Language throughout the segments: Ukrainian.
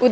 У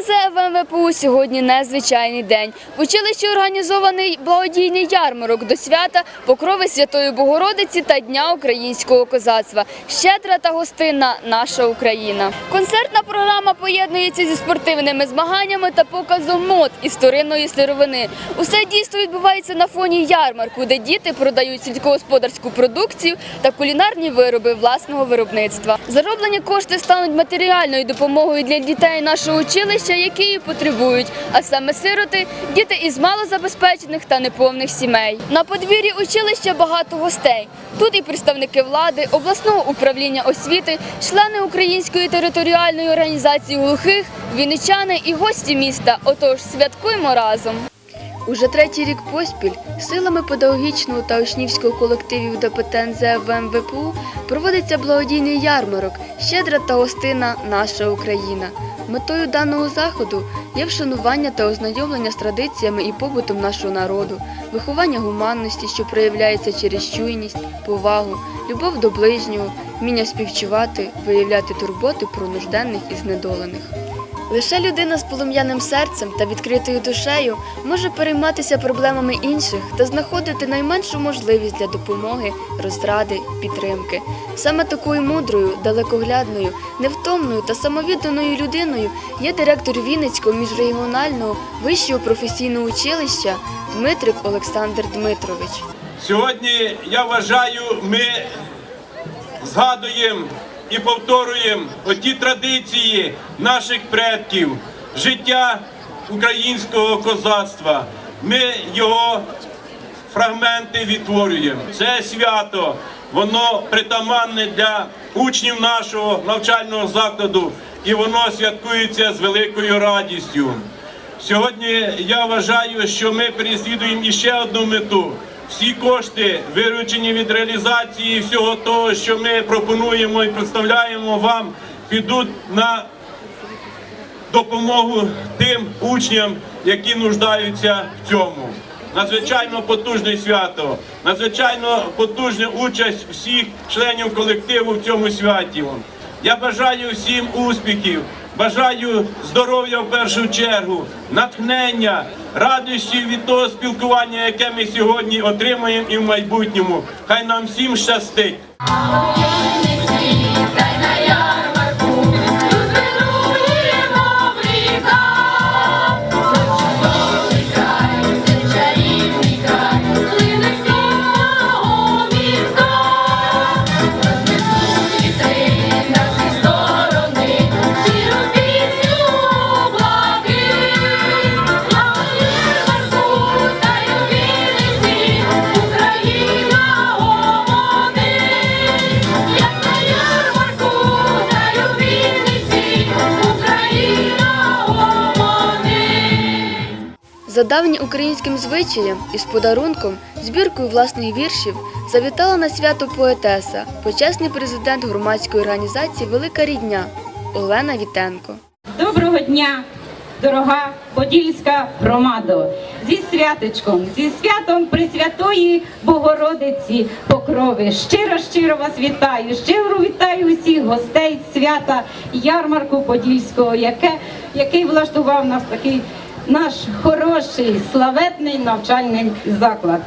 ДПТНЗ ВМВПУ сьогодні незвичайний день. В училищі організований благодійний ярмарок до свята Покрови Святої Богородиці та Дня українського козацтва. Щедра та гостинна наша Україна. Концертна програма поєднується зі спортивними змаганнями та показом мод із вторинної сировини. Усе дійство відбувається на фоні ярмарку, де діти продають сільськогосподарську продукцію та кулінарні вироби власного виробництва. Зароблені кошти стануть матеріальною допомогою для дітей нашого училища, які її потребують, а саме сироти, діти із малозабезпечених та неповних сімей. На подвір'ї училища багато гостей. Тут і представники влади, обласного управління освіти, члени Української територіальної організації глухих, вінничани і гості міста. Отож, святкуємо разом. Уже третій рік поспіль силами педагогічного та учнівського колективів ДПТНЗ ВМВПУ проводиться благодійний ярмарок Щедра та гостина Наша Україна. Метою даного заходу є вшанування та ознайомлення з традиціями і побутом нашого народу, виховання гуманності, що проявляється через чуйність, повагу, любов до ближнього, вміння співчувати, виявляти турботи про нужденних і знедолених. Лише людина з полум'яним серцем та відкритою душею може перейматися проблемами інших та знаходити найменшу можливість для допомоги, розради, підтримки. Саме такою мудрою, далекоглядною, невтомною та самовідданою людиною є директор Вінницького міжрегіонального вищого професійного училища Дмитрик Олександр Дмитрович. Сьогодні я вважаю, ми згадуємо і повторюємо оті традиції наших предків, життя українського козацтва. Ми його фрагменти відтворюємо. Це свято, воно притаманне для учнів нашого навчального закладу, і воно святкується з великою радістю. Сьогодні я вважаю, що ми переслідуємо іще одну мету. Всі кошти, виручені від реалізації всього того, що ми пропонуємо і представляємо вам, підуть на допомогу тим учням, які нуждаються в цьому. Надзвичайно потужне свято, надзвичайно потужна участь всіх членів колективу в цьому святі. Я бажаю всім успіхів, бажаю здоров'я в першу чергу, натхнення, радощів від того спілкування, яке ми сьогодні отримаємо і в майбутньому. Хай нам всім щастить. За давньоукраїнським звичаєм із подарунком, збіркою власних віршів завітала на свято поетеса, почесний президент громадської організації Велика рідня Олена Вітенко. Доброго дня, дорога Подільська громадо! Зі святочком, зі святом Пресвятої Богородиці Покрови. Щиро, щиро вас вітаю, щиро вітаю усіх гостей свята ярмарку Подільського, яке, який влаштував нас такий наш хороший, славетний навчальний заклад.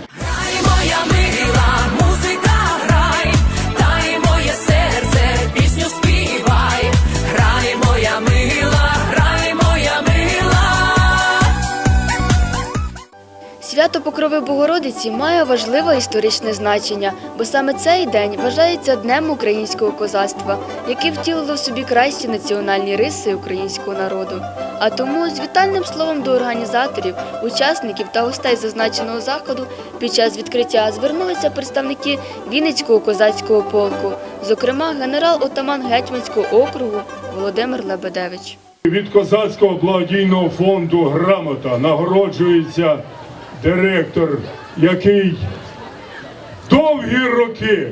Свято Покрови Богородиці має важливе історичне значення, бо саме цей день вважається днем українського козацтва, яке втілило в собі кращі національні риси українського народу. А тому з вітальним словом до організаторів, учасників та гостей зазначеного заходу під час відкриття звернулися представники Вінницького козацького полку, зокрема генерал-отаман Гетьманського округу Володимир Лебедевич. Від козацького благодійного фонду грамота нагороджується директор, який довгі роки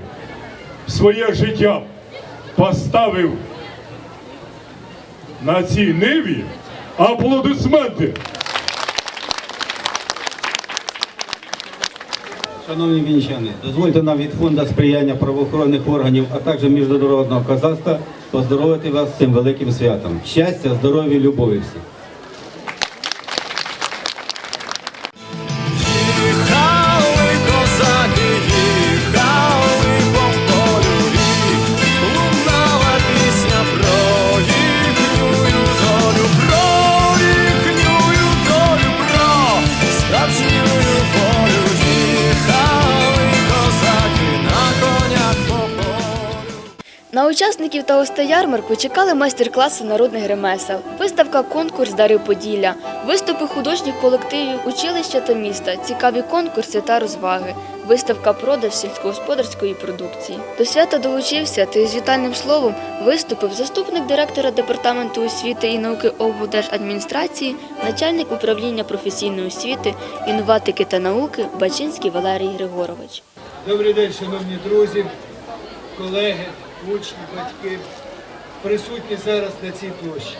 своє життя поставив на цій ниві. Аплодисменти! Шановні вінничани, дозвольте нам від фонду сприяння правоохоронних органів, а також міжнародного козацтва поздоровити вас з цим великим святом. Щастя, здоров'я, любові всіх. На учасників та гостей ярмарку чекали майстер-класи народних ремесел, виставка конкурс Дари Поділля, виступи художніх колективів, училища та міста, цікаві конкурси та розваги, виставка продаж сільськогосподарської продукції. До свята долучився та із вітальним словом виступив заступник директора департаменту освіти і науки облдержадміністрації, начальник управління професійної освіти, інноватики та науки Бачинський Валерій Григорович. Добрий день, шановні друзі, колеги, учні, батьки, присутні зараз на цій площі.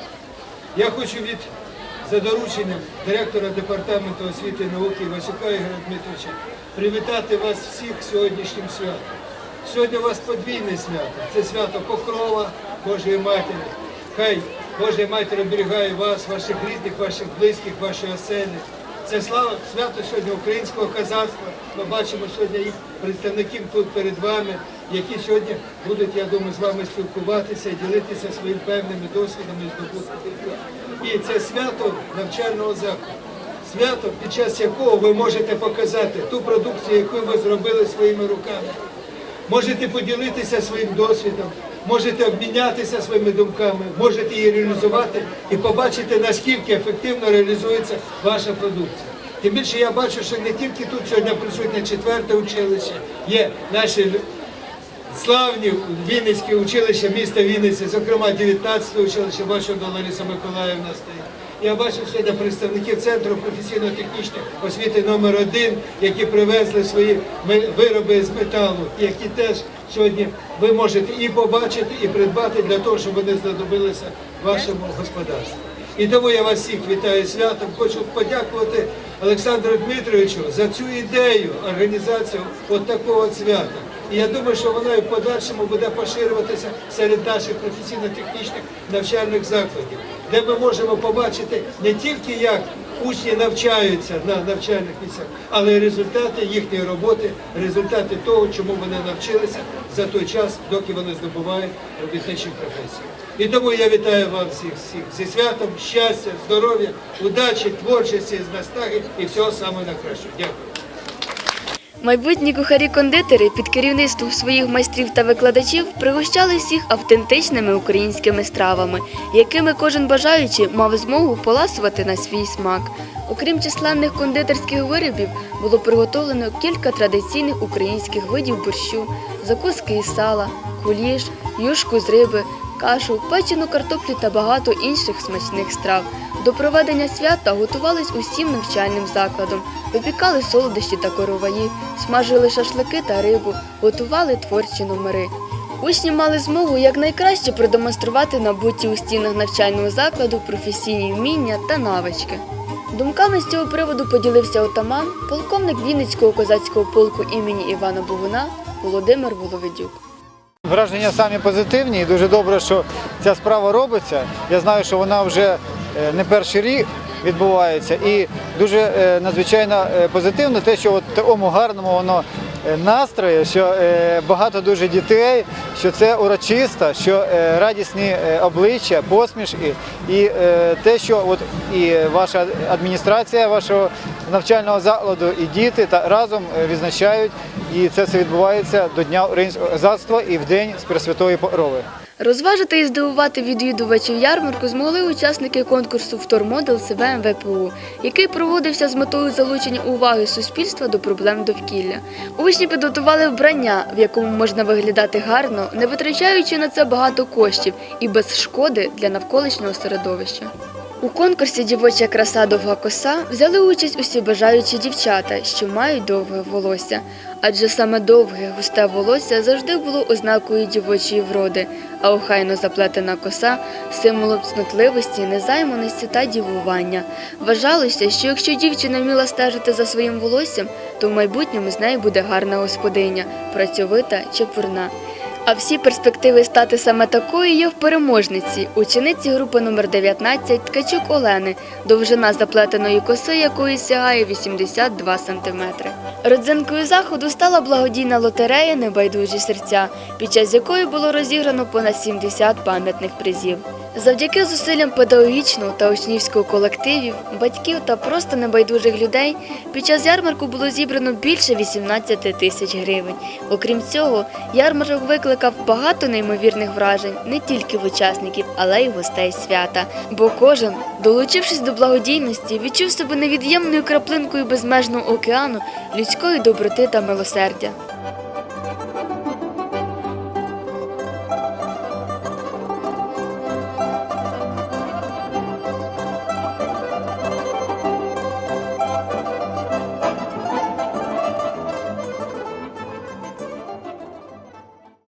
Я хочу від за дорученням директора департаменту освіти і науки Васюка Ігоря Дмитровича привітати вас всіх сьогоднішнім святом. Сьогодні у вас подвійне свято. Це свято Покрова Божої Матері. Хай Божа Матір оберігає вас, ваших рідних, ваших близьких, ваші оселі. Це слава свято сьогодні українського козацтва. Ми бачимо сьогодні їх представників тут перед вами, які сьогодні будуть, я думаю, з вами спілкуватися і ділитися своїм певними досвідами і. І це свято навчального закладу. Свято, під час якого ви можете показати ту продукцію, яку ви зробили своїми руками. Можете поділитися своїм досвідом, можете обмінятися своїми думками, можете її реалізувати і побачити, наскільки ефективно реалізується ваша продукція. Тим більше я бачу, що не тільки тут сьогодні присутнє четверте училище, є наші славні Вінницькі училища міста Вінниці, зокрема 19 училище, бачу, до Лариса Миколаївна стоїть. Я бачу сьогодні представників Центру професійно-технічної освіти номер 1 які привезли свої вироби з металу, які теж сьогодні ви можете і побачити, і придбати для того, щоб вони знадобилися вашому господарству. І тому я вас всіх вітаю святом. Хочу подякувати Олександру Дмитровичу за цю ідею організацію от такого свята. І я думаю, що вона і в подальшому буде поширюватися серед наших професійно-технічних навчальних закладів, де ми можемо побачити не тільки як учні навчаються на навчальних місцях, але й результати їхньої роботи, результати того, чому вони навчилися за той час, доки вони здобувають робітничі професії. І тому я вітаю вас всіх, всіх зі святом, щастя, здоров'я, удачі, творчості, наснаги і всього самого найкращого. Дякую. Майбутні кухарі-кондитери під керівництвом своїх майстрів та викладачів пригощали всіх автентичними українськими стравами, якими кожен бажаючий мав змогу поласувати на свій смак. Окрім численних кондитерських виробів, було приготовлено кілька традиційних українських видів борщу, закуски із сала, куліш, юшку з риби, кашу, печену картоплю та багато інших смачних страв. До проведення свята готувались усім навчальним закладом, випікали солодощі та короваї, смажили шашлики та рибу, готували творчі номери. Учні мали змогу якнайкраще продемонструвати набуті у стінах навчального закладу професійні вміння та навички. Думками з цього приводу поділився отаман, полковник Вінницького козацького полку імені Івана Богуна Володимир Воловидюк. Враження самі позитивні і дуже добре, що ця справа робиться. Я знаю, що вона вже е, не перший рік відбувається, і дуже е, надзвичайно е, позитивно те, що от такому гарному воно е, настрої, що е, багато дуже дітей, що це урочисто, що е, радісні обличчя, посмішки, і те, що от і ваша адміністрація вашого навчального закладу, і діти та разом відзначають, і це все відбувається до Дня українського козацтва і в день з Пресвятої Покрови. Розважити і здивувати відвідувачів ярмарку змогли учасники конкурсу «Втормодел СВМ ВПУ», який проводився з метою залучення уваги суспільства до проблем довкілля. Учні підготували вбрання, в якому можна виглядати гарно, не витрачаючи на це багато коштів і без шкоди для навколишнього середовища. У конкурсі Дівоча краса довга коса взяли участь усі бажаючі дівчата, що мають довге волосся. Адже саме довге густе волосся завжди було ознакою дівочої вроди, а охайно заплетена коса символом цнотливості, незайманості та дівування. Вважалося, що якщо дівчина вміла стежити за своїм волоссям, то в майбутньому з нею буде гарна господиня, працьовита, чепурна. А всі перспективи стати саме такою є в переможниці, учениці групи номер 19 Ткачук Олени, довжина заплетеної коси якої сягає 82 сантиметри. Родзинкою заходу стала благодійна лотерея Небайдужі серця, під час якої було розіграно понад 70 пам'ятних призів. Завдяки зусиллям педагогічного та учнівського колективів, батьків та просто небайдужих людей під час ярмарку було зібрано більше 18 тисяч гривень. Окрім цього, ярмарок викликав багато неймовірних вражень не тільки в учасників, але й гостей свята. Бо кожен, долучившись до благодійності, відчув себе невід'ємною краплинкою безмежного океану людської доброти та милосердя.